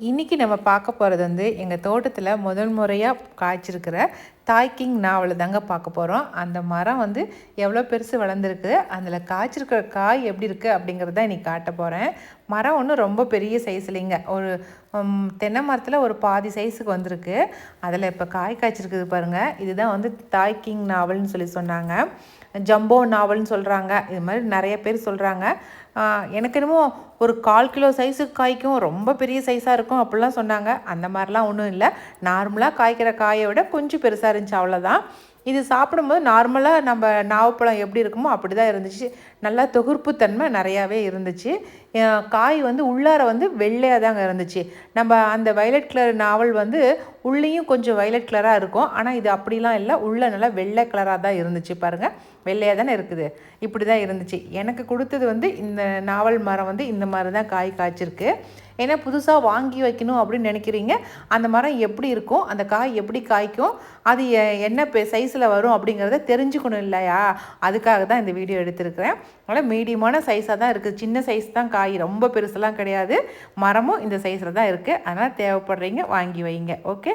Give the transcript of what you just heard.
இன்றைக்கி நம்ம பார்க்க போகிறது வந்து எங்கள் தோட்டத்தில் முதல் முறையாக காய்ச்சிருக்கிற தாய் கிங் நாவல் தாங்க பார்க்க போகிறோம் அந்த மரம் வந்து எவ்வளோ பெருசு வளர்ந்துருக்கு அதில் காய்ச்சிருக்கிற காய் எப்படி இருக்குது அப்படிங்கிறத இன்றைக்கி காட்ட போகிறேன் மரம் ஒன்றும் ரொம்ப பெரிய சைஸ் இல்லைங்க. ஒரு தென்னை மரத்தில் ஒரு பாதி சைஸுக்கு வந்திருக்கு. அதில் இப்போ காய் காய்ச்சிருக்குது பாருங்கள் இதுதான் வந்து தாய் கிங் நாவல்னு சொல்லி சொன்னாங்க. ஜம்போ நாவல்னு சொல்கிறாங்க இது மாதிரி நிறைய பேர் சொல்கிறாங்க எனக்கு என்னமோ ஒரு கால் கிலோ சைஸுக்கு காய்க்கும். ரொம்ப பெரிய சைஸாக இருக்கும் அப்படிலாம் சொன்னாங்க. அந்த மாதிரிலாம் ஒன்றும் இல்லை. நார்மலாக காய்க்கிற காயை விட கொஞ்சம் பெருசாக இருந்துச்சு அவ்வளோதான் இது சாப்பிடும்போது நார்மலாக நம்ம நாவப்பழம் எப்படி இருக்குமோ அப்படி தான் இருந்துச்சு. நல்லா தொகுப்புத்தன்மை நிறையாவே இருந்துச்சு. காய் வந்து உள்ளார வந்து வெள்ளையாக தாங்க இருந்துச்சு. நம்ம அந்த வயலட் கலர் நாவல் வந்து உள்ளேயும் கொஞ்சம் வயலட் கலராக இருக்கும். ஆனால் இது அப்படிலாம் இல்லை. உள்ளே நல்லா வெள்ளை கலராக தான் இருந்துச்சு பாருங்கள் வெள்ளையாக தானே இருக்குது. இப்படி தான் இருந்துச்சு. எனக்கு கொடுத்தது வந்து இந்த நாவல் மரம் வந்து இந்த மாதிரி தான் காய் காய்ச்சிருக்கு. ஏன்னா புதுசாக வாங்கி வைக்கணும் அப்படின்னு நினைக்கிறீங்க. அந்த மரம் எப்படி இருக்கும்? அந்த காய் எப்படி காய்க்கும்? அது எ- என்ன சைஸில் வரும் அப்படிங்கிறத தெரிஞ்சுக்கணும் இல்லையா? அதுக்காக தான் இந்த வீடியோ எடுத்திருக்கிறேன். அதனால் மீடியமான சைஸாக தான் இருக்குது சின்ன சைஸ் தான் காய். ரொம்ப பெருசெல்லாம் கிடையாது. மரமும் இந்த சைஸில் தான் இருக்குது அதனால் தேவைப்படுறீங்க வாங்கி வைங்க. ஓகே